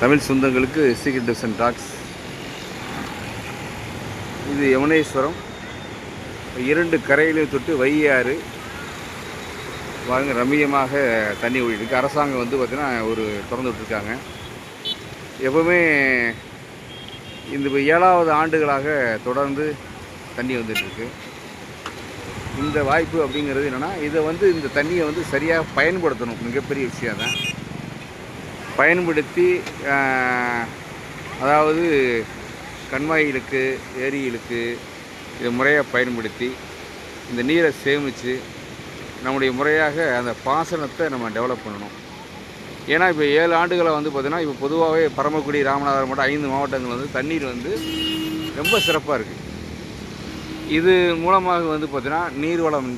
தமிழ் சொந்தங்களுக்கு secret division tax. இது யமுனேஸ்வரம். இரண்டு கரையிலையும் தொட்டு வையாறு. பாருங்க ரம்மியமாக தண்ணி ஓடிட்டுருக்கு அரசாங்கம் வந்து பார்த்திங்கன்னா ஒரு திறந்து விட்டுருக்காங்க. எப்போவுமே இந்த ஏழாவது ஆண்டுகளாக தொடர்ந்து தண்ணி வந்துட்டுருக்கு இந்த வாய்ப்பு அப்படிங்கிறது என்னென்னா இதை வந்து இந்த தண்ணியை வந்து சரியாக பயன்படுத்தணும். மிகப்பெரிய விஷயம் தான் பயன்படுத்தி அதாவது கண்மாய் இழுக்கு ஏரி இழுக்கு இதை முறையாக பயன்படுத்தி இந்த நீரை சேமித்து நம்முடைய முறையாக அந்த பாசனத்தை நம்ம டெவலப் பண்ணணும். ஏன்னா இப்போ ஏழு ஆண்டுகளை வந்து பார்த்திங்கன்னா இப்போ பொதுவாகவே பரமக்குடி ராமநாதபுரம் மட்டும் ஐந்து மாவட்டங்கள் வந்து தண்ணீர் வந்து ரொம்ப சிறப்பாக இருக்குது இது மூலமாக வந்து பார்த்திங்கன்னா நீர்வளம்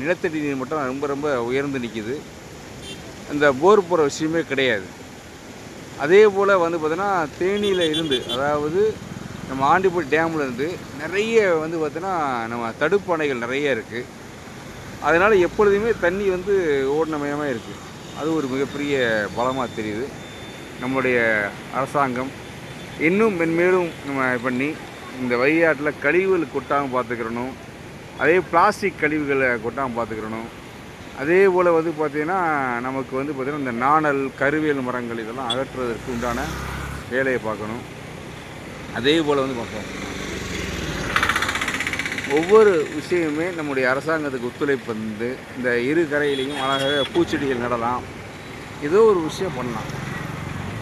நிலத்தடி நீர் மட்டும் ரொம்ப ரொம்ப உயர்ந்து நிற்கிது இந்த போர் போகிற விஷயமே கிடையாது. அதே போல் வந்து பார்த்தோன்னா தேனியில் இருந்து அதாவது நம்ம ஆண்டிப்பூர் டேமில் இருந்து நிறைய வந்து பார்த்தோன்னா நம்ம தடுப்பணைகள் நிறைய இருக்குது அதனால் எப்பொழுதுமே தண்ணி வந்து ஓடினமயமாக இருக்குது அது ஒரு மிகப்பெரிய பலமாக தெரியுது. நம்முடைய அரசாங்கம் இன்னும் மென்மேலும் நம்ம பண்ணி இந்த வழிகாட்டில் கழிவுகள் கொட்டாமல் பார்த்துக்கிறணும். அதே பிளாஸ்டிக் கழிவுகளை கொட்டாமல் பார்த்துக்கிறணும். அதே போல் வந்து பார்த்திங்கன்னா நமக்கு வந்து பார்த்திங்கன்னா இந்த நாணல் கருவேல் மரங்கள் இதெல்லாம் அகற்றுவதற்கு உண்டான வேலையை பார்க்கணும். அதே போல் வந்து பார்ப்போம். ஒவ்வொரு விஷயமுமே நம்முடைய அரசாங்கத்துக்கு ஒத்துழைப்பு வந்து இந்த இரு கரையிலையும் அழகாக பூச்செடிகள் நடலாம். ஏதோ ஒரு விஷயம் பண்ணலாம்.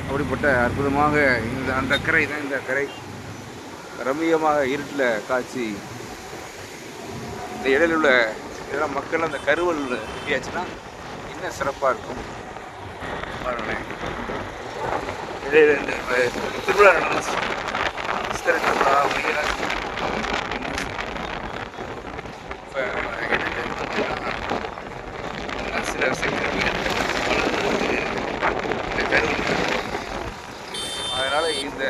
அப்படிப்பட்ட அற்புதமாக இந்த அந்த கரை தான் இந்த கரை. ரம்மியமாக இருட்டில் காய்ச்சி இந்த இடையில உள்ள இதெல்லாம் மக்கள் அந்த கருவல் கட்டியாச்சுன்னா இன்னும் சிறப்பாக இருக்கும். பாருங்களேன் இடையில திருவிழா நடந்துச்சு. சித்திரை திருவிழா அப்படிங்கிறாங்க இப்போ இடையில பார்த்தீங்கன்னா இன்னும் சில செக்டர்கள் இந்த கருவல் அதனால் இந்த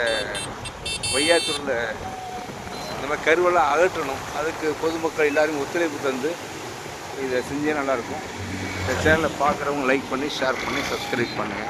வையாத்தூரில் இந்த மாதிரி கருவெல்லாம் அகற்றணும். அதுக்கு பொதுமக்கள் எல்லாரும் ஒத்துழைப்பு தந்து இதை செஞ்சே நல்லாயிருக்கும். இந்த சேனலை பார்க்குறவங்க லைக் பண்ணி ஷேர் பண்ணி சப்ஸ்கிரைப் பண்ணுங்கள்